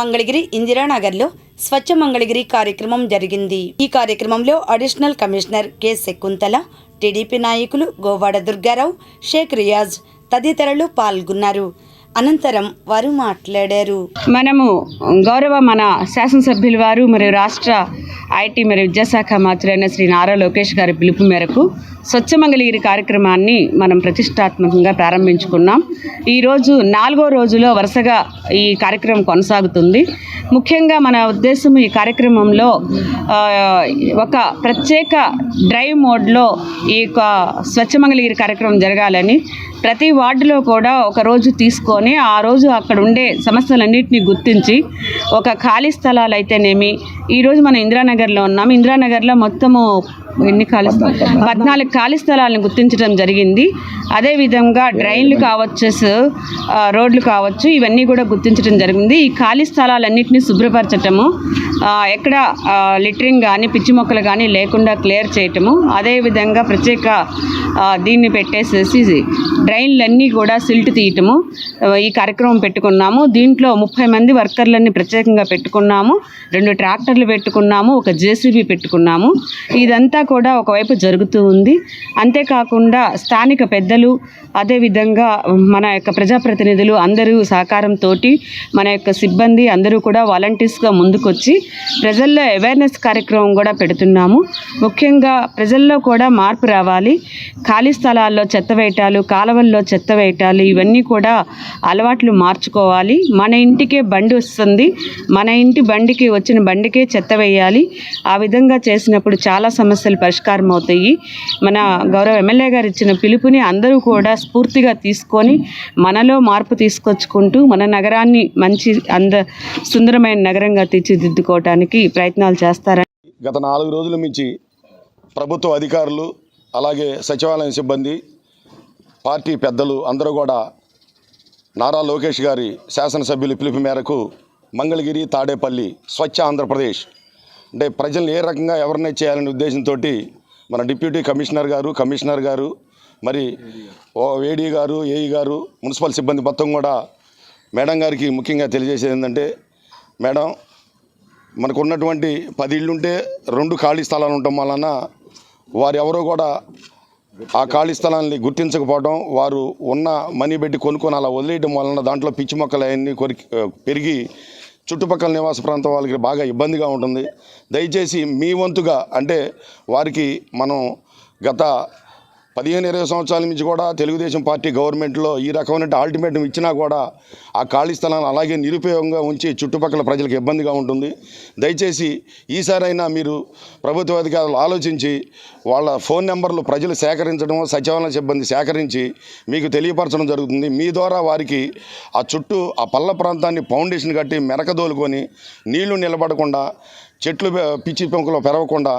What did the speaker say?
మంగళగిరి ఇందిరానగర్లో స్వచ్ఛ మంగళగిరి కార్యక్రమం జరిగింది. ఈ కార్యక్రమంలో additional commissioner K. Shakuntala TDP నాయకులు గోవాడ దుర్గారావు షేక్ రియాజ్ తదితరులు పాల్గొన్నారు. అనంతరం వారు మాట్లాడారు. మనము గౌరవ మన శాసనసభ్యుల వారు మరియు రాష్ట్ర ఐటీ మరియు విద్యాశాఖ మంత్రులైన శ్రీ నారా లోకేష్ గారి పిలుపు మేరకు స్వచ్ఛ మంగళగిరి కార్యక్రమాన్ని మనం ప్రతిష్టాత్మకంగా ప్రారంభించుకున్నాం. ఈరోజు నాలుగో రోజులో వరుసగా ఈ కార్యక్రమం కొనసాగుతుంది. ముఖ్యంగా మన ఉద్దేశం ఈ కార్యక్రమంలో ఒక ప్రత్యేక డ్రైవ్ మోడ్లో ఈ యొక్క స్వచ్ఛ మంగళగిరి కార్యక్రమం జరగాలని ప్రతి వార్డులో కూడా ఒక రోజు తీసుకొని ఆ రోజు అక్కడ ఉండే సమస్యలన్నింటినీ గుర్తించి ఒక ఖాళీ స్థలాలు అయితేనేమి ఈరోజు మనం ఇందిరానగర్లో ఉన్నాం. ఇందిరానగర్లో మొత్తము ఎన్ని ఖాళీ పద్నాలుగు. ఖాళీ స్థలాలను గుర్తించడం జరిగింది. అదేవిధంగా డ్రైన్లు కావచ్చు రోడ్లు కావచ్చు ఇవన్నీ కూడా గుర్తించడం జరిగింది. ఈ ఖాళీ స్థలాలన్నింటినీ శుభ్రపరచటము ఎక్కడ లిటరింగ్ కానీ పిచ్చి మొక్కలు కానీ లేకుండా క్లియర్ చేయటము అదేవిధంగా ప్రత్యేక దీన్ని పెట్టేసేసి డ్రైన్లన్నీ కూడా సిల్ట్ తీయటము ఈ కార్యక్రమం పెట్టుకున్నాము. దీంట్లో ముప్పై మంది వర్కర్లన్నీ ప్రత్యేకంగా పెట్టుకున్నాము. రెండు ట్రాక్టర్లు పెట్టుకున్నాము ఒక జేసీబీ పెట్టుకున్నాము. ఇదంతా కూడా ఒకవైపు జరుగుతూ ఉంది. అంతేకాకుండా స్థానిక పెద్దలు అదేవిధంగా మన యొక్క ప్రజాప్రతినిధులు అందరూ సహకారంతో మన యొక్క సిబ్బంది అందరూ కూడా వాలంటీర్స్గా ముందుకొచ్చి ప్రజల్లో అవేర్నెస్ కార్యక్రమం కూడా పెడుతున్నాము. ముఖ్యంగా ప్రజల్లో కూడా మార్పు రావాలి. ఖాళీ స్థలాల్లో చెత్త వేయటాలు కాలువల్లో చెత్త వేయటాలు ఇవన్నీ కూడా అలవాట్లు మార్చుకోవాలి. మన ఇంటికే బండి వస్తుంది. మన ఇంటి బండికి వచ్చిన బండికే చెత్త వేయాలి. ఆ విధంగా చేసినప్పుడు చాలా సమస్యలు పరిష్కారం అవుతాయి మన గౌరవ ఎమ్మెల్యే గారు ఇచ్చిన పిలుపుని అందరూ కూడా స్ఫూర్తిగా తీసుకొని మనలో మార్పు తీసుకొచ్చుకుంటూ మన నగరాన్ని మంచి అంద సుందరమైన నగరంగా తీర్చిదిద్దుకోవడానికి ప్రయత్నాలు చేస్తారని గత నాలుగు రోజుల నుంచి ప్రభుత్వ అధికారులు అలాగే సచివాలయం సిబ్బంది పార్టీ పెద్దలు అందరూ కూడా నారా లోకేష్ గారి శాసనసభ్యుల పిలుపు మేరకు మంగళగిరి తాడేపల్లి స్వచ్ఛ ఆంధ్రప్రదేశ్ అంటే ప్రజల్ని ఏ రకంగా ఎవరినే చేయాలనే ఉద్దేశంతో మన డిప్యూటీ కమిషనర్ గారు కమిషనర్ గారు మరి ఓ ఏడీ గారు ఏఈ గారు మున్సిపల్ సిబ్బంది మొత్తం కూడా మేడం గారికి ముఖ్యంగా తెలియజేసేది ఏంటంటే మేడం మనకు ఉన్నటువంటి పది ఇళ్ళుంటే రెండు ఖాళీ స్థలాలు ఉండటం వలన వారు ఎవరో కూడా ఆ ఖాళీ స్థలాన్ని గుర్తించకపోవడం వారు ఉన్న మనీ పెట్టి కొనుక్కొని అలా వదిలేయడం వలన దాంట్లో పిచ్చి మొక్కలు అవన్నీ కొరికి పెరిగి చుట్టుపక్కల నివాస ప్రాంతం వాళ్ళకి బాగా ఇబ్బందిగా ఉంటుంది. దయచేసి మీ వంతుగా అంటే వారికి మనం గత పదిహేను ఇరవై సంవత్సరాల నుంచి కూడా తెలుగుదేశం పార్టీ గవర్నమెంట్లో ఈ రకమైన ఆల్టిమేటం ఇచ్చినా కూడా ఆ ఖాళీ స్థలాన్ని అలాగే నిరుపయోగంగా ఉంచి చుట్టుపక్కల ప్రజలకు ఇబ్బందిగా ఉంటుంది. దయచేసి ఈసారైనా మీరు ప్రభుత్వ అధికారులు ఆలోచించి వాళ్ళ ఫోన్ నెంబర్లు ప్రజలు సేకరించడం సచివాలయ సిబ్బంది సేకరించి మీకు తెలియపరచడం జరుగుతుంది. మీ ద్వారా వారికి ఆ చుట్టూ ఆ పల్ల ప్రాంతాన్ని ఫౌండేషన్ కట్టి మెరకదోలుకొని నీళ్ళు నిలబడకుండా చెట్లు పిచ్చి పెంకులో పెరగకుండా